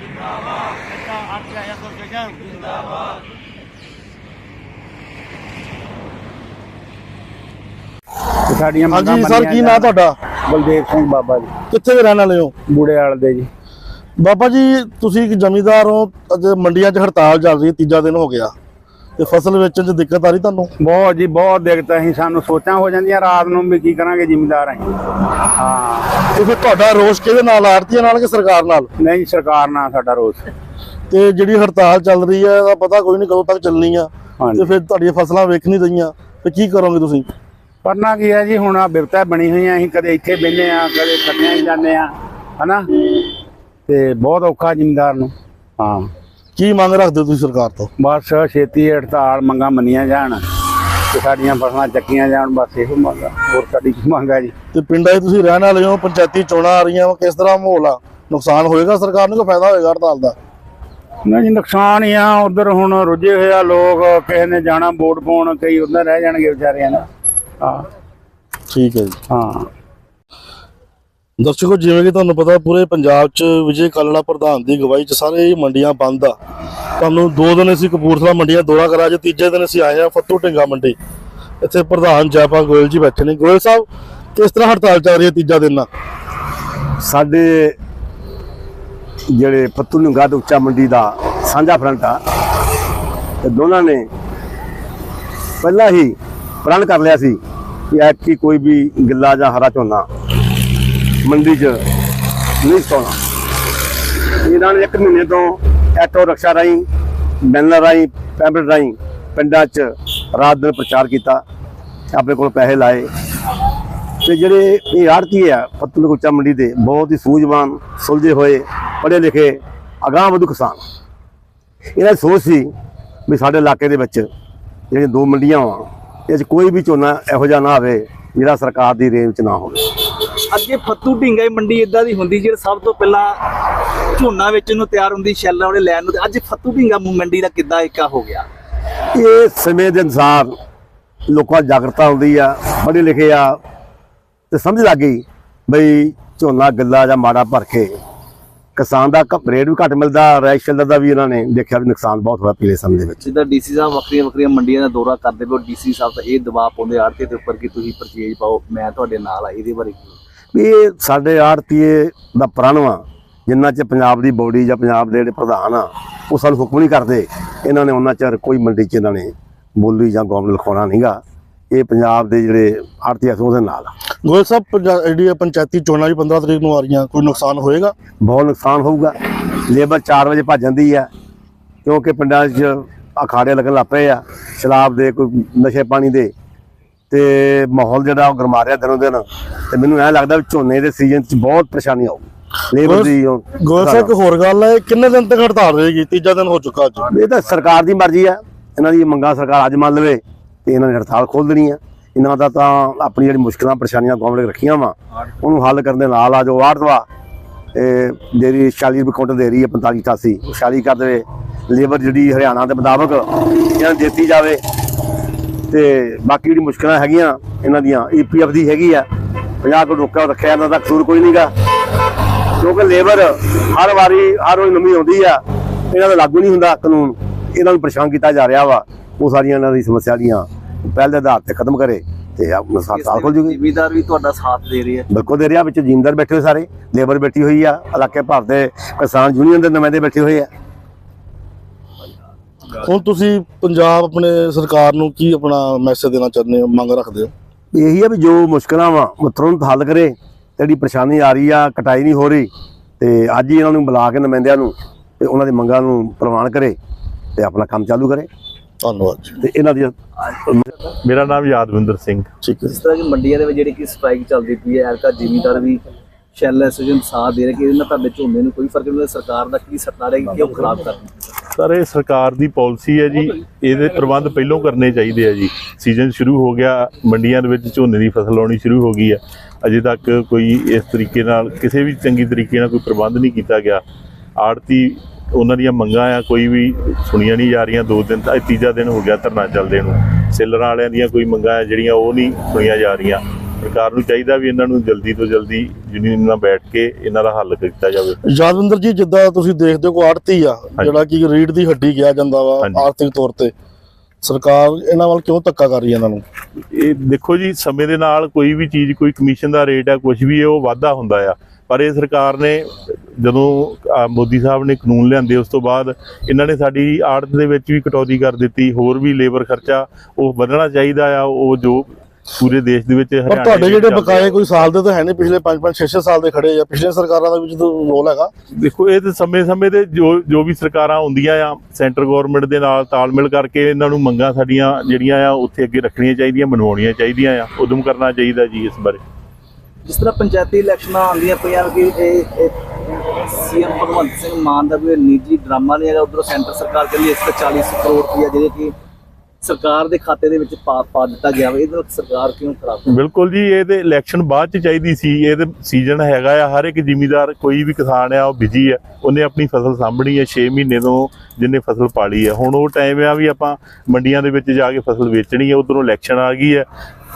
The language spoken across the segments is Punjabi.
ਜਿੰਦਾਬਾਦ ਨੇਤਾ ਆਰਟੀਆ ਐਸੋਸੀਏਸ਼ਨ ਜਿੰਦਾਬਾਦ ਤੇ ਸਾਡੀਆਂ ਹਾਂਜੀ ਸਰ ਕੀ ਨਾਂ ਤੁਹਾਡਾ? ਬਲਦੇਵ ਸਿੰਘ ਬਾਬਾ ਜੀ। ਕਿੱਥੇ ਦੇ ਰਹਿਣ ਵਾਲੇ ਹੋ? ਬੂੜੇ ਵਾਲ ਦੇ ਜੀ। ਬਾਬਾ ਜੀ ਤੁਸੀਂ ਇੱਕ ਜ਼ਮੀਂਦਾਰ ਹੋ ਅੱਜ ਮੰਡੀਆਂ 'ਚ ਹੜਤਾਲ ਚੱਲ ਰਹੀ ਹੈ ਤੀਜਾ ਦਿਨ ਹੋ ਗਿਆ। ਤੇ ਫਸਲ ਵੇਚਣ 'ਚ ਦਿੱਕਤ ਆ ਰਹੀ ਤੁਹਾਨੂੰ? ਬਹੁਤ ਜੀ ਬਹੁਤ ਦਿੱਕਤ ਅਸੀਂ ਸਾਨੂੰ ਸੋਚਾਂ ਹੋ ਜਾਂਦੀਆਂ ਰਾਤ ਨੂੰ ਵੀ ਕੀ ਕਰਾਂਗੇ ਜ਼ਿਮੀਂਦਾਰ ਅਸੀਂ। ਹਾਂ। ਤੇ ਫਿਰ ਤੁਹਾਡਾ ਰੋਸ ਕਿਹਦੇ ਨਾਲ ਆੜਤੀਆਂ ਨਾਲ ਕਿ ਸਰਕਾਰ ਨਾਲ? ਨਹੀਂ ਸਰਕਾਰ ਨਾਲ ਸਾਡਾ ਰੋਸ। ਤੇ ਜਿਹੜੀ ਹੜਤਾਲ ਚੱਲ ਰਹੀ ਹੈ ਇਹਦਾ ਪਤਾ ਕੋਈ ਨਹੀਂ ਕਦੋਂ ਤੱਕ ਚੱਲਣੀ ਆ। ਤੇ ਫਿਰ ਤੁਹਾਡੀਆਂ ਫਸਲਾਂ ਵੇਖ ਨਹੀਂ ਰਹੀਆਂ ਤੇ ਕੀ ਕਰੋਗੇ ਤੁਸੀਂ? ਕਰਨਾ ਕੀ ਹੈ ਜੀ ਹੁਣ ਆ ਬਿਪਤਾ ਬਣੀ ਹੋਈਆਂ ਅਸੀਂ ਕਦੇ ਇੱਥੇ ਬਹਿੰਦੇ ਆ ਕਦੇ ਖੱਟਿਆਂ ਹੀ ਜਾਂਦੇ ਆ ਹਨਾ? ਤੇ ਬਹੁਤ ਔਖਾ ਜ਼ਿਮੀਂਦਾਰ ਨੂੰ। ਹਾਂ। ਕੀ ਮੰਗ ਰੱਖਦੇ ਹੋ ਤੁਸੀਂ ਸਰਕਾਰ ਤੋਂ? ਬਸ ਛੇਤੀ ਹੜਤਾਲ ਮੰਗਾਂ ਮੰਨੀਆਂ ਜਾਣ। ਤੇ ਸਾਡੀਆਂ ਫਸਲਾਂ ਚੱਕੀਆਂ ਜਾਣ ਬਸ ਇਹੋ ਮੰਗਾ ਹੋਰ ਸਾਡੀ ਕੀ ਮੰਗ ਹੈ ਜੀ? ਤੇ ਪਿੰਡਾਂ 'ਚ ਤੁਸੀਂ ਰਹਿਣ ਵਾਲੇ ਹੋ ਪੰਚਾਇਤੀ ਚੋਣਾਂ ਆ ਰਹੀਆਂ ਵਾ ਕਿਸ ਤਰ੍ਹਾਂ ਮਾਹੌਲ ਆ? ਨੁਕਸਾਨ ਹੋਏਗਾ ਸਰਕਾਰ ਨੂੰ ਕਿ ਫਾਇਦਾ ਹੋਏਗਾ ਹੜਤਾਲ ਦਾ? ਨਾ ਜੀ ਨੁਕਸਾਨ ਹੀ ਆ। ਉਧਰ ਹੁਣ ਰੁੱਝੇ ਹੋਏ ਆ ਲੋਕ ਕਿਸੇ ਨੇ ਜਾਣਾ ਵੋਟ ਪਾਉਣ ਕਈ ਉਧਰ ਰਹਿ ਜਾਣਗੇ ਵਿਚਾਰਿਆਂ ਦਾ ਹਾਂ। ਠੀਕ ਹੈ ਜੀ। ਹਾਂ। ਦਰਸ਼ਕੋ, ਜਿਵੇਂ ਕਿ ਤੁਹਾਨੂੰ ਪਤਾ, ਪੂਰੇ ਪੰਜਾਬ 'ਚ ਵਿਜੇ ਕਾਲੜਾ ਪ੍ਰਧਾਨ ਦੀ ਅਗਵਾਈ 'ਚ ਸਾਰੇ ਮੰਡੀਆਂ ਬੰਦ ਆ। ਤੁਹਾਨੂੰ ਦੋ ਦਿਨ ਅਸੀਂ ਕਪੂਰਥਲਾ ਮੰਡੀਆਂ ਦੌਰਾ ਕਰਾ ਅੱਜ ਤੀਜੇ ਦਿਨ ਅਸੀਂ ਆਏ ਆ ਫੱਤੂ ਢਿੰਗਾ ਮੰਡੀ। ਇੱਥੇ ਪ੍ਰਧਾਨ ਜੈਪਾਲ ਗੋਇਲ ਜੀ ਬੈਠੇ ਨੇ। ਗੋਇਲ ਸਾਹਿਬ, ਕਿਸ ਤਰ੍ਹਾਂ ਹੜਤਾਲ ਚੱਲ ਰਹੀ ਹੈ ਤੀਜਾ ਦਿਨ ਆ ਸਾਡੇ ਜਿਹੜੇ ਫੱਤੂ ਨੰਗਾ ਤੇ ਉੱਚਾ ਮੰਡੀ ਦਾ ਸਾਂਝਾ ਫਰੰਟ ਆ, ਤੇ ਦੋਨਾਂ ਨੇ ਪਹਿਲਾਂ ਹੀ ਪ੍ਰਣ ਕਰ ਲਿਆ ਸੀ ਕਿ ਐਤਕੀ ਕੋਈ ਵੀ ਗਿੱਲਾ ਜਾਂ ਹਰਾ ਝੋਨਾ ਮੰਡੀ 'ਚ ਨਹੀਂ ਸੋਣਾ। ਇਹਨਾਂ ਨੇ ਇੱਕ ਮਹੀਨੇ ਤੋਂ ਐਟੋ ਰਕਸ਼ਾ ਰਾਹੀਂ ਬੈਨਰ ਰਾਹੀਂ ਪੈਂਪਲੇਟ ਰਾਹੀਂ ਪਿੰਡਾਂ 'ਚ ਰਾਤ ਦਿਨ ਪ੍ਰਚਾਰ ਕੀਤਾ। ਆਪਣੇ ਕੋਲ ਪੈਸੇ ਲਾਏ। ਤੇ ਜਿਹੜੇ ਇਹ ਆੜਤੀ ਆ ਫਤਿਹਗੜ੍ਹ ਉੱਚਾ ਮੰਡੀ ਦੇ, ਬਹੁਤ ਹੀ ਸੂਝਵਾਨ, ਸੁਲਝੇ ਹੋਏ, ਪੜ੍ਹੇ ਲਿਖੇ, ਅਗਾਂਹ ਵਧੂ ਕਿਸਾਨ। ਇਹਨਾਂ ਦੀ ਸੋਚ ਸੀ ਵੀ ਸਾਡੇ ਇਲਾਕੇ ਦੇ ਵਿੱਚ ਜਿਹੜੀਆਂ ਦੋ ਮੰਡੀਆਂ ਵਾ ਇਹ 'ਚ ਕੋਈ ਵੀ ਝੋਨਾ ਇਹੋ ਜਿਹਾ ਨਾ ਆਵੇ, ਜਿਹੜਾ ਸਰਕਾਰ ਦੀ ਰੇਂਜ 'ਚ ਨਾ ਹੋਵੇ। ਅੱਗੇ ਫੱਤੂ ਢਿੰਗਾ ਹੀ ਮੰਡੀ ਇਦਾਂ ਦੀ ਹੁੰਦੀ ਜਿਹੜੀ ਸਭ ਤੋਂ ਪਹਿਲਾਂ ਝੋਨਾ ਵੇਚਣ ਨੂੰ ਤਿਆਰ ਹੁੰਦੀ ਸ਼ੈਲਾਂ ਵਾਲੇ ਲੈਣ ਨੂੰ ਤੇ ਅੱਜ ਫੱਤੂ ਢਿੰਗਾ ਮੰਡੀ ਦਾ ਕਿੱਦਾਂ ਏਕਾ ਹੋ ਗਿਆ? ਇਹ ਸਮੇਂ ਦੇ ਅਨੁਸਾਰ ਲੋਕਾਂ ਜਾਗਰਤਾ ਹੁੰਦੀ ਆ ਪੜ੍ਹੇ ਲਿਖੇ ਆ ਤੇ ਸਮਝ ਲੱਗ ਗਈ ਬਈ ਝੋਨਾ ਗੱਲਾ ਜਾਂ ਮਾੜਾ ਭਰ ਕੇ ਕਿਸਾਨ ਦਾ ਰੇਟ ਵੀ ਘੱਟ ਮਿਲਦਾ ਰੈਸ਼ ਸ਼ੈਲਰ ਦਾ ਵੀ ਇਹਨਾਂ ਨੇ ਦੇਖਿਆ ਵੀ ਨੁਕਸਾਨ ਬਹੁਤ ਹੋਇਆ ਪਿਛਲੇ ਸਮੇਂ ਦੇ ਵਿੱਚ। ਜਿੱਦਾਂ ਡੀਸੀ ਸਾਹਿਬ ਵੱਖਰੀਆਂ ਵੱਖਰੀਆਂ ਮੰਡੀਆਂ ਦਾ ਦੌਰਾ ਕਰਦੇ ਪਏ ਡੀਸੀ ਸਾਹਿਬ ਤਾਂ ਇਹ ਦਬਾਅ ਪਾਉਂਦੇ ਆੜਤੇ ਦੇ ਉੱਪਰ ਕਿ ਤੁਸੀਂ ਪਰਚੇਜ ਪਾਓ ਮੈਂ ਤੁਹਾਡੇ ਨਾਲ ਆ ਇਹਦੇ ਬਾਰੇ ਕੀ ਵੀ ਇਹ ਸਾਡੇ ਆੜਤੀਏ ਦਾ ਪ੍ਰਣ ਵਾ ਜਿੰਨਾ ਚ ਪੰਜਾਬ ਦੀ ਬੋਡੀ ਜਾਂ ਪੰਜਾਬ ਦੇ ਜਿਹੜੇ ਪ੍ਰਧਾਨ ਆ ਉਹ ਸਾਨੂੰ ਹੁਕਮ ਨਹੀਂ ਕਰਦੇ। ਇਹਨਾਂ ਨੇ ਉਹਨਾਂ ਚਿਰ ਕੋਈ ਮੰਡੀ ਚ ਇਹਨਾਂ ਨੇ ਬੋਲੀ ਜਾਂ ਗੌਰਮੈਂਟ ਲਿਖਾਉਣਾ ਨਹੀਂਗਾ ਇਹ ਪੰਜਾਬ ਦੇ ਜਿਹੜੇ ਆੜਤੀ ਅਸੋਂ ਦੇ ਨਾਲ ਆ। ਗੋਇਲ ਸਾਹਿਬ ਜਿਹੜੀ ਪੰਚਾਇਤੀ ਚੋਣਾਂ ਵੀ 15 ਤਰੀਕ ਨੂੰ ਆ ਰਹੀਆਂ ਕੋਈ ਨੁਕਸਾਨ ਹੋਏਗਾ? ਬਹੁਤ ਨੁਕਸਾਨ ਹੋਊਗਾ। ਲੇਬਰ 4 ਵਜੇ ਭੱਜ ਜਾਂਦੀ ਆ ਕਿਉਂਕਿ ਪਿੰਡਾਂ 'ਚ ਅਖਾੜੇ ਲੱਗਣ ਲੱਗ ਪਏ ਆ। ਸ਼ਰਾਬ ਦੇ ਕੋਈ ਨਸ਼ੇ ਪਾਣੀ ਦੇ ਤੇ ਮਾਹੌਲ ਜਿਹੜਾ ਉਹ ਗਰਮਾ ਰਿਹਾ ਦਿਨੋਂ ਦਿਨ। ਤੇ ਮੈਨੂੰ ਐਂ ਲੱਗਦਾ ਵੀ ਝੋਨੇ ਦੇ ਸੀਜ਼ਨ 'ਚ ਬਹੁਤ ਪਰੇਸ਼ਾਨੀ ਆਊਗੀ। ਲੇਬਰ ਦੀ ਗੋਇਲ ਸਾਹਿਬ ਹੋਰ ਗੱਲ ਹੈ ਕਿੰਨੇ ਦਿਨ ਤੱਕ ਹੜਤਾਲ ਰਹੇਗੀ? ਤੀਜਾ ਦਿਨ ਹੋ ਚੁੱਕਾ ਅੱਜ। ਇਹ ਤਾਂ ਸਰਕਾਰ ਦੀ ਮਰਜ਼ੀ ਆ ਇਹਨਾਂ ਦੀ ਮੰਗਾਂ ਸਰਕਾਰ ਅੱਜ ਮੰਨ ਲਵੇ ਤੇ ਇਹਨਾਂ ਨੇ ਹੜਤਾਲ ਖੋਲ ਦੇਣੀ ਆ ਇਹਨਾਂ ਦਾ ਤਾਂ ਆਪਣੀ ਜਿਹੜੀ ਮੁਸ਼ਕਲਾਂ ਪਰੇਸ਼ਾਨੀਆਂ ਗਵਰਨਮੈਂਟ ਰੱਖੀਆਂ ਵਾ। ਉਹਨੂੰ ਹੱਲ ਕਰਨ ਦੇ ਨਾਲ ਆ ਜੋ ਆੜਤਵਾ ਇਹ ਜਿਹੜੀ 40 ਰੁਪਏ ਕੁਇੰਟਲ ਦੇ ਰਹੀ ਹੈ 45 88 ਉਹ 40 ਕਰ ਦੇਵੇ। ਲੇਬਰ ਜਿਹੜੀ ਹਰਿਆਣਾ ਦੇ ਮੁਤਾਬਕ ਇਹਨਾਂ ਦਿੱਤੀ ਜਾਵੇ ਤੇ ਬਾਕੀ ਜਿਹੜੀ ਮੁਸ਼ਕਲਾਂ ਹੈਗੀਆਂ ਇਹਨਾਂ ਦੀਆਂ ਈਪੀਐਫ ਦੀ ਹੈਗੀ ਆ 50 ਕੋਲ ਰੁਕਿਆ ਰੱਖਿਆ ਇਹਨਾਂ ਦਾ ਕਸੂਰ ਕੋਈ ਨਹੀਂਗਾ ਕਿਉਂਕਿ ਲੇਬਰ ਹਰ ਵਾਰੀ ਹਰ ਰੋਜ਼ ਨਵੀਂ ਆਉਂਦੀ ਆ ਇਹਨਾਂ ਦਾ ਲਾਗੂ ਨਹੀਂ ਹੁੰਦਾ ਕਾਨੂੰਨ। ਇਹਨਾਂ ਨੂੰ ਪਰੇਸ਼ਾਨ ਕੀਤਾ ਜਾ ਰਿਹਾ ਵਾ ਉਹ ਸਾਰੀਆਂ ਇਹਨਾਂ ਦੀ ਸਮੱਸਿਆ ਦੀਆਂ ਪਹਿਲ ਦੇ ਆਧਾਰ ਤੇ ਖਤਮ ਕਰੇ ਤੇ ਆਪਣਾ ਸਾਲ ਖੁੱਲ ਜੂਗੀ। ਜ਼ਿਮੀਦਾਰ ਵੀ ਤੁਹਾਡਾ ਸਾਥ ਦੇ ਰਹੇ ਆ। ਬਿਲਕੁਲ ਦੇ ਰਿਹਾ ਵਿੱਚ ਜ਼ਿਮੀਂਦਾਰ ਬੈਠੇ ਹੋਏ ਸਾਰੇ ਲੇਬਰ ਬੈਠੀ ਹੋਈ ਆ ਇਲਾਕੇ ਭਰ ਦੇ ਕਿਸਾਨ ਯੂਨੀਅਨ ਦੇ ਨੁਮਾਇੰਦੇ ਬੈਠੇ ਹੋਏ ਆ। ਹੁਣ ਤੁਸੀਂ ਪੰਜਾਬ ਆਪਣੇ ਸਰਕਾਰ ਨੂੰ ਕੀ ਆਪਣਾ ਮੈਸੇਜ ਦੇਣਾ ਚਾਹੁੰਦੇ ਹੋ ਮੰਗ ਰੱਖਦੇ ਹੋ? ਇਹੀ ਆ ਵੀ ਜੋ ਮੁਸ਼ਕਲਾਂ ਵਾ ਉਹ ਤੁਰੰਤ ਹੱਲ ਕਰੇ ਜਿਹੜੀ ਪਰੇਸ਼ਾਨੀ ਆ ਰਹੀ ਆ ਕਟਾਈ ਨਹੀਂ ਹੋ ਰਹੀ ਤੇ ਅੱਜ ਹੀ ਇਹਨਾਂ ਨੂੰ ਬੁਲਾ ਕੇ ਨੁਮਾਇੰਦਿਆਂ ਨੂੰ ਤੇ ਉਹਨਾਂ ਦੀ ਮੰਗਾਂ ਨੂੰ ਪ੍ਰਵਾਨ ਕਰੇ ਤੇ ਆਪਣਾ ਕੰਮ ਚਾਲੂ ਕਰੇ। ਧੰਨਵਾਦ ਤੇ ਇਹਨਾਂ ਦੀ ਮੇਰਾ ਨਾਮ ਯਾਦਵਿੰਦਰ ਸਿੰਘ। ਠੀਕ ਹੈ। ਇਸ ਤਰ੍ਹਾਂ ਦੀ ਮੰਡੀਆਂ ਦੇ ਵਿੱਚ ਜਿਹੜੀ ਕਿ ਸਟ੍ਰਾਈਕ ਚੱਲਦੀ ਪਈ ਹੈ ਐਲਕਾ ਜ਼ਿਮੀਦਾਰ ਵੀ ਸ਼ੈਲ ਐਸੋਸੀਏਸ਼ਨ ਸਾਥ ਦੇ ਰਹੇ ਕਿ ਇਹਨਾਂ ਤੁਹਾਡੇ ਝੋਨੇ ਨੂੰ ਕੋਈ ਫ਼ਰਕ ਨਹੀਂ ਸਰਕਾਰ ਦਾ ਕੀ ਸੱਤਾ ਰਹੇਗੀ ਕਿਉਂ ਖਰਾਬ ਕਰਨੀ ਸਰ, ਇਹ ਸਰਕਾਰ ਦੀ ਪਾਲਿਸੀ ਹੈ ਜੀ। ਇਹਦੇ ਪ੍ਰਬੰਧ ਪਹਿਲਾਂ ਕਰਨੇ ਚਾਹੀਦੇ ਆ ਜੀ। ਸੀਜ਼ਨ ਸ਼ੁਰੂ ਹੋ ਗਿਆ, ਮੰਡੀਆਂ ਦੇ ਵਿੱਚ ਝੋਨੇ ਦੀ ਫਸਲ ਆਉਣੀ ਸ਼ੁਰੂ ਹੋ ਗਈ ਹੈ ਅਜੇ ਤੱਕ ਕੋਈ ਇਸ ਤਰੀਕੇ ਨਾਲ, ਕਿਸੇ ਵੀ ਚੰਗੀ ਤਰੀਕੇ ਨਾਲ ਕੋਈ ਪ੍ਰਬੰਧ ਨਹੀਂ ਕੀਤਾ ਗਿਆ। ਆੜਤੀ ਉਹਨਾਂ ਦੀਆਂ ਮੰਗਾਂ ਆ, ਕੋਈ ਵੀ ਸੁਣੀਆਂ ਨਹੀਂ ਜਾ ਰਹੀਆਂ। ਦੋ ਦਿਨ ਤਾਂ ਤੀਜਾ ਦਿਨ ਹੋ ਗਿਆ ਧਰਨਾ ਚੱਲਦੇ ਨੂੰ। ਸੇਲਰਾਂ ਵਾਲਿਆਂ ਦੀਆਂ ਕੋਈ ਮੰਗਾਂ ਆ, ਜਿਹੜੀਆਂ ਉਹ ਨਹੀਂ ਸੁਣੀਆਂ ਜਾ ਰਹੀਆਂ। ਸਰਕਾਰ ਨੂੰ ਚਾਹੀਦਾ ਵੀ ਇਹਨਾਂ ਨੂੰ ਜਲਦੀ ਤੋਂ ਜਲਦੀ ਯੂਨੀਅਨ ਨਾਲ ਬੈਠ ਕੇ ਇਹਨਾਂ ਦਾ ਹੱਲ ਕੀਤਾ ਜਾਵੇ। ਯਾਦਵਿੰਦਰ ਜੀ ਜਿੱਦਾਂ ਤੁਸੀਂ ਦੇਖਦੇ ਹੋ ਆੜਤੀ ਆ ਜਿਹੜਾ ਕਿ ਰੀੜ ਦੀ ਹੱਡੀ ਕਿਹਾ ਜਾਂਦਾ ਵਾ। ਆਰਥਿਕ ਤੌਰ ਤੇ। ਸਰਕਾਰ ਇਹਨਾਂ ਵੱਲ ਕਿਉਂ ਧੱਕਾ ਕਰ ਰਹੀ ਹੈ ਇਹਨਾਂ ਨੂੰ? ਇਹ ਦੇਖੋ ਜੀ ਸਮੇਂ ਦੇ ਨਾਲ ਕੋਈ ਵੀ ਚੀਜ਼ ਕੋਈ ਕਮਿਸ਼ਨ ਦਾ ਰੇਟ ਆ ਕੁਝ ਵੀ ਉਹ ਵਾਧਾ ਹੁੰਦਾ ਆ। ਪਰ ਇਹ ਸਰਕਾਰ ਨੇ ਜਦੋਂ ਮੋਦੀ ਸਾਹਿਬ ਨੇ ਕਾਨੂੰਨ ਲਿਆਂਦੇ ਉਸ ਤੋਂ ਬਾਅਦ ਇਹਨਾਂ ਨੇ ਸਾਡੀ ਆੜਤ ਦੇ ਵਿੱਚ ਵੀ ਕਟੌਤੀ ਕਰ ਦਿੱਤੀ ਹੋਰ ਵੀ ਲੇਬਰ ਖਰਚਾ ਉਹ ਵਧਣਾ ਚਾਹੀਦਾ ਆ ਉਹ ਜੋ ਪੂਰੇ ਦੇਸ਼ ਦੇ ਵਿੱਚ ਪਰ ਹਰਿਆਣੇ ਤੁਹਾਡੇ ਜਿਹੜੇ। ਬਕਾਏ ਕੋਈ ਸਾਲ ਦੇ ਤਾਂ ਹੈ ਨਹੀਂ ਪਿਛਲੇ 5 5 6 6 ਸਾਲ ਦੇ ਖੜੇ ਆ ਪਿਛਲੇ ਸਰਕਾਰਾਂ ਦਾ ਵੀ ਜਦੋਂ ਰੋਲ ਹੈਗਾ ਦੇਖੋ ਇਹ ਤੇ ਸਮੇਂ-ਸਮੇਂ ਤੇ ਜੋ ਜੋ ਵੀ ਸਰਕਾਰਾਂ ਹੁੰਦੀਆਂ ਆ ਸੈਂਟਰ ਗਵਰਨਮੈਂਟ ਦੇ ਨਾਲ ਤਾਲਮੇਲ ਕਰਕੇ ਇਹਨਾਂ ਨੂੰ ਮੰਗਾਂ ਸਾਡੀਆਂ ਜਿਹੜੀਆਂ ਆ ਉੱਥੇ ਅੱਗੇ ਰੱਖਣੀਆਂ ਚਾਹੀਦੀਆਂ ਮਨਵਾਉਣੀਆਂ ਚਾਹੀਦੀਆਂ ਆ ਉਦਮ ਕਰਨਾ ਚਾਹੀਦਾ ਜੀ ਇਸ ਬਾਰੇ ਜਿਸ ਤਰ੍ਹਾਂ ਪੰਚਾਇਤੀ ਇਲੈਕਸ਼ਨਾਂ ਆਉਂਦੀਆਂ ਪਈਆਂ ਕਿ ਇਹ ਸੀਐਮ ਭਗਵੰਤ ਸਿੰਘ ਮਾਨ ਦਾ ਵੀ ਨਿੱਜੀ ਡਰਾਮਾ ਨਹੀਂ ਹੈਗਾ ਉਧਰੋਂ ਸੈਂਟਰ ਸਰਕਾਰ ਕਹਿੰਦੀ ਇਸ ਤੇ 40 ਕਰੋੜ ਰੁਪਇਆ ਜਿਹੜੇ ਕਿ ਸਰਕਾਰ ਦੇ ਖਾਤੇ ਦੇ ਵਿੱਚ ਪਾ ਪਾ ਦਿੱਤਾ ਗਿਆ ਵਾ ਇਹਦੇ ਸਰਕਾਰ ਕਿਉਂ ਖਰਾਬ ਬਿਲਕੁਲ ਜੀ ਇਹ ਤੇ ਇਲੈਕਸ਼ਨ ਬਾਅਦ ਚ ਚਾਹੀਦੀ ਸੀ ਇਹ ਤੇ ਸੀਜ਼ਨ ਹੈਗਾ ਆ ਹਰ ਇੱਕ ਜ਼ਿਮੀਦਾਰ ਕੋਈ ਵੀ ਕਿਸਾਨ ਆ ਉਹ ਬਿਜ਼ੀ ਆ ਉਹਨੇ ਆਪਣੀ ਫਸਲ ਸਾਂਭਣੀ ਹੈ 6 ਮਹੀਨੇ ਤੋਂ ਜਿੰਨੇ ਫਸਲ ਪਾਲੀ ਹੈ ਹੁਣ ਉਹ ਟਾਈਮ ਆ ਵੀ ਆਪਾਂ ਮੰਡੀਆਂ ਦੇ ਵਿੱਚ ਜਾ ਕੇ ਫਸਲ ਵੇਚਣੀ ਹੈ ਉਧਰੋਂ ਇਲੈਕਸ਼ਨ ਆ ਗਈ ਹੈ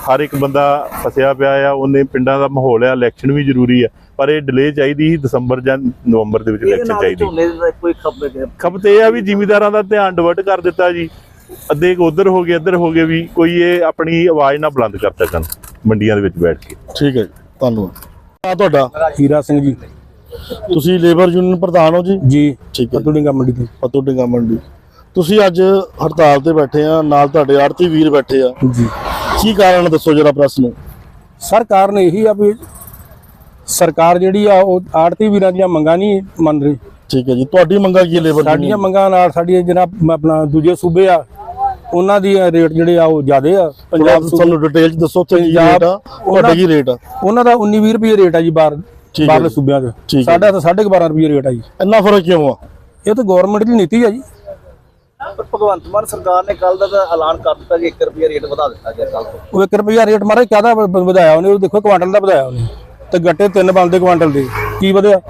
ਹਰ ਇੱਕ ਬੰਦਾ ਫਸਿਆ ਪਿਆ ਆ ਉਹਨੇ ਪਿੰਡਾਂ ਦਾ ਮਾਹੌਲ ਆ ਇਲੈਕਸ਼ਨ ਵੀ ਜ਼ਰੂਰੀ ਹੈ ਪਰ ਇਹ ਡਿਲੇ ਚਾਹੀਦੀ ਸੀ ਦਸੰਬਰ ਜਾਂ ਨਵੰਬਰ ਦੇ ਵਿੱਚ ਇਲੈਕਸ਼ਨ ਚਾਹੀਦੀ। ਖਪਤ ਇਹ ਆ ਵੀ ਜ਼ਿਮੀਦਾਰਾਂ ਦਾ ਧਿਆਨ ਡਿਵਰਟ ਕਰ ਦਿੱਤਾ ਜੀ। ਅੱਧੇ ਉਧਰ ਹੋ ਗਏ ਇੱਧਰ ਹੋ ਗਏ ਵੀ ਕੋਈ ਇਹ ਆਪਣੀ ਆਵਾਜ਼ ਨਾ ਬੁਲੰਦ ਕਰ ਸਕਣ ਮੰਡੀਆਂ ਦੇ ਵਿੱਚ ਬੈਠ ਕੇ। ਠੀਕ ਹੈ ਜੀ ਧੰਨਵਾਦ। ਆ ਤੁਹਾਡਾ? ਹੀਰਾ ਸਿੰਘ ਜੀ। ਤੁਸੀਂ ਲੇਬਰ ਯੂਨੀਅਨ ਪ੍ਰਧਾਨ ਹੋ ਜੀ? ਜੀ। ਠੀਕ ਹੈ ਪਤੂੜੀਆਂ ਮੰਡੀ ਤੋਂ। ਪਤੂ ਡਿੰਗਾ ਮੰਡੀ। ਤੁਸੀਂ ਅੱਜ ਹੜਤਾਲ ਤੇ ਬੈਠੇ ਆ ਨਾਲ ਤੁਹਾਡੇ ਆੜਤੀ ਵੀਰ ਬੈਠੇ ਆ। ਜੀ। ਕੀ ਕਾਰਨ ਦੱਸੋ ਜਰਾ ਪ੍ਰੈਸ ਨੂੰ? ਸਰ ਕਾਰਨ ਇਹੀ ਆ ਵੀ ਸਰਕਾਰ ਜਿਹੜੀ ਆ ਉਹ ਆੜਤੀ ਵੀਰਾਂ ਦੀਆਂ ਮੰਗਾਂ ਨਹੀਂ ਮੰਨ ਰਹੀ। ਠੀਕ ਹੈ ਜੀ। ਤੁਹਾਡੀ ਮੰਗਾਂ ਕੀ ਲੇਬਰ ਸਾਡੀਆਂ ਮੰਗਾਂ ਨਾਲ ਸਾਡੀਆਂ ਜਿਹੜਾ ਆਪਣਾ ਦੂਜੇ ਸੂਬੇ ਆ ਉਹਨਾਂ ਦੀ ਰੇਟ ਜਿਹੜੇ ਆ ਉਹ ਜ਼ਿਆਦੇ ਆ। ਪੰਜਾਬ ਸਾਨੂੰ ਡਿਟੇਲ ਚ ਦੱਸੋ ਉੱਥੇ ਕੀ ਪੰਜਾਬ- ਰੇਟ ਆ ਤੁਹਾਡਾ ਕੀ ਰੇਟ ਆ? ਉਹਨਾਂ ਦਾ 19 20 ਰੁਪਏ ਰੇਟ ਆ ਜੀ ਬਾਹਰ ਬਾਹਰਲੇ। ਸੂਬਿਆਂ ਹੈ ਸਾਡਾ ਤਾਂ 12.5 ਰੁਪਏ ਰੇਟ ਆ ਜੀ। ਇੰਨਾ ਫ਼ਰਕ ਕਿਉਂ ਆ? ਇਹ ਤਾਂ ਗਵਰਨਮੈਂਟ ਦੀ ਨੀਤੀ ਆ ਜੀ। ਪਰ ਭਗਵੰਤ ਮਾਨ ਸਰਕਾਰ ਨੇ ਕੱਲ ਦਾ ਤਾਂ ਐਲਾਨ ਕਰ ਦਿੱਤਾ ਕਿ 1 ਰੁਪਿਆ ਰੇਟ ਵਧਾ ਦਿੱਤਾ ਗਿਆ ਕੱਲ ਤੋਂ। ਉਹ 1 ਰੁਪਿਆ ਰੇਟ ਮਾਰੇ ਕਾਹਦਾ ਵਧਾਇਆ ਉਹਨੇ? ਉਹ ਦੇਖੋ ਕੁਆਂਟਲ ਦਾ ਵਧਾਇਆ ਉਹਨੇ। ਤੇ ਗੱਟੇ ਤਿੰਨ ਬਣਦੇ ਕੁਆਂਟਲ ਦੇ। ਕੀ ਵਧਿਆ?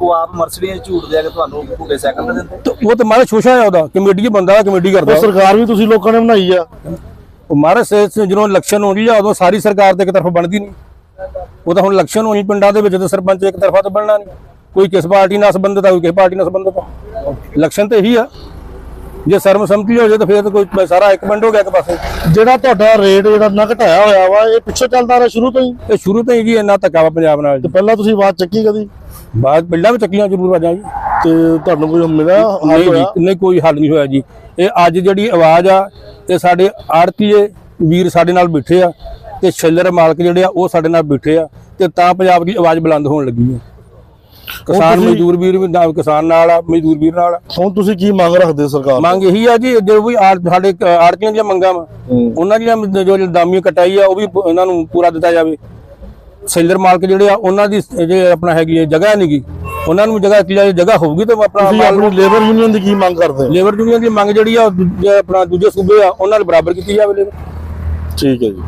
ਉਹ ਆਪ ਮਰਸਡੀਆਂ ਝੂਟ ਦਿਆ ਕਿ ਤੁਹਾਨੂੰ ਭੂਟੇ ਸਾਈਕਲ ਦੇ ਦਿੰਦੇ। ਤੇ ਉਹ ਤੇ ਮਾਰੇ ਸ਼ੋਸ਼ਾ ਆ ਉਹਦਾ ਕਮੇਟੀ ਬੰਦਾ ਕਮੇਟੀ ਕਰਦਾ। ਉਹ ਸਰਕਾਰ ਵੀ ਤੁਸੀਂ ਲੋਕਾਂ ਨੇ ਬਣਾਈ ਆ। ਉਹ ਮਾਰੇ ਸੇ ਸੇ ਜਦੋਂ ਇਲੈਕਸ਼ਨ ਹੋਣੀ ਆ ਉਦੋਂ ਸਾਰੀ ਸਰਕਾਰ ਤੇ ਇੱਕ ਤਰਫਾ ਬਣਦੀ ਨਹੀਂ। ਉਹ ਤਾਂ ਹੁਣ ਇਲੈਕਸ਼ਨ ਹੋਣੀ ਪਿੰਡਾਂ ਦੇ ਵਿੱਚ ਤੇ ਸਰਪੰਚ ਇੱਕ ਤਰਫਾ ਤਾਂ ਬਣਨਾ ਨਹੀਂ। ਕੋਈ ਕਿਸ ਪਾਰਟੀ ਨਾਲ ਸੰਬੰਧਿਤ ਆ ਕੋਈ ਕਿਸ ਪਾਰਟੀ ਨਾਲ ਸੰਬੰਧਿਤ ਆ। ਇਲੈਕਸ਼ਨ ਤੇ ਇਹੀ ਆ। ਜੇ ਸਰਮਸੰਮਤੀ ਹੋ ਜਾਏ ਤਾਂ ਫਿਰ ਤਾਂ ਕੋਈ ਸਾਰਾ ਇੱਕ ਬੰਡ ਹੋ ਗਿਆ ਇੱਕ ਪਾਸੇ। ਜਿਹੜਾ ਤੁਹਾਡਾ ਰੇਟ ਜਿਹੜਾ ਨਾ ਘਟਾਇਆ ਹੋਇਆ ਵਾ ਇਹ ਪਿੱਛੇ ਚੱਲਦਾ ਰਿਹਾ ਸ਼ੁਰੂ ਤੋਂ ਹੀ? ਇਹ ਸ਼ੁਰੂ ਤੋਂ ਹੀ ਜੀ ਇੰਨਾ ਧੱਕਾ ਵਾ ਪੰਜਾਬ ਨਾਲ ਤੇ ਪਹਿਲਾਂ ਤੁਸੀਂ ਬਾਤ ਚੱਕੀ ਕਦੀ? ਬਾਅਦ ਪਹਿਲਾਂ ਵੀ ਚੱਕੀਆਂ ਜ਼ਰੂਰ ਵਾਜਾਂ ਜੀ ਤੇ ਤੁਹਾਨੂੰ ਕੋਈ ਮਿਲਿਆ ਹੱਲ ਨਹੀਂ ਹੋਇਆ ਜੀ ਨਹੀਂ ਕੋਈ ਹੱਲ ਨਹੀਂ ਹੋਇਆ ਜੀ ਇਹ ਅੱਜ ਜਿਹੜੀ ਆਵਾਜ਼ ਆ ਇਹ ਸਾਡੇ ਆੜਤੀਏ ਵੀਰ ਸਾਡੇ ਨਾਲ ਬੈਠੇ ਆ ਤੇ ਛੱਲਰ ਮਾਲਕ ਜਿਹੜੇ ਆ ਉਹ ਸਾਡੇ ਨਾਲ ਬੈਠੇ ਆ ਤੇ ਤਾਂ ਪੰਜਾਬ ਦੀ ਆਵਾਜ਼ ਬੁਲੰਦ ਹੋਣ ਲੱਗੀ ਹੈ ਕਿਸਾਨ ਤੁਸੀਂ- ਮਜ਼ਦੂਰ ਵੀਰ ਵੀ ਨਾਲ ਕਿਸਾਨ ਨਾਲ ਆ ਮਜ਼ਦੂਰ ਵੀਰ ਨਾਲ ਆ। ਹੁਣ ਤੁਸੀਂ ਕੀ ਮੰਗ ਰੱਖਦੇ ਸਰਕਾਰ ਤੋਂ? ਮੰਗ ਇਹੀ ਆ ਜੀ ਜੋ ਵੀ ਆੜ- ਸਾਡੇ ਆੜਤੀਆਂ ਦੀਆਂ ਮੰਗਾਂ ਵਾ ਹੂੰ। ਉਹਨਾਂ ਦੀਆਂ ਜੋ ਦਾਮੀ ਕਟਾਈ ਆ ਉਹ ਵੀ ਪ- ਇਹਨਾਂ ਨੂੰ ਪੂਰਾ ਦਿੱਤਾ ਜਾਵੇ ਸੈਲਰ ਮਾਲਕ ਜਿਹੜੇ ਆ ਉਹਨਾਂ ਦੀ ਜੇ ਆਪਣਾ ਹੈਗੀ ਹੈ ਜਗ੍ਹਾ ਨਹੀਂਗੀ ਉਹਨਾਂ ਨੂੰ ਜਗ੍ਹਾ ਜਾਵੇ ਜਗ੍ਹਾ ਹੋਊਗੀ ਤਾਂ ਆਪਣਾ ਤੁਸੀਂ ਆਪਣੀ ਲੇਬਰ ਯੂਨੀਅਨ ਦੀ ਕੀ ਮੰਗ ਕਰਦੇ ਹੋ? ਲੇਬਰ ਯੂਨੀਅਨ ਦੀ ਮੰਗ ਜਿਹੜੀ ਆ ਆਪਣਾ ਦੂਜੇ ਸੂਬੇ ਆ ਉਹਨਾਂ ਨਾਲ ਬਰਾਬਰ ਕੀਤੀ ਜਾਵੇ ਲੇਬਰ ਠੀਕ ਹੈ ਜੀ।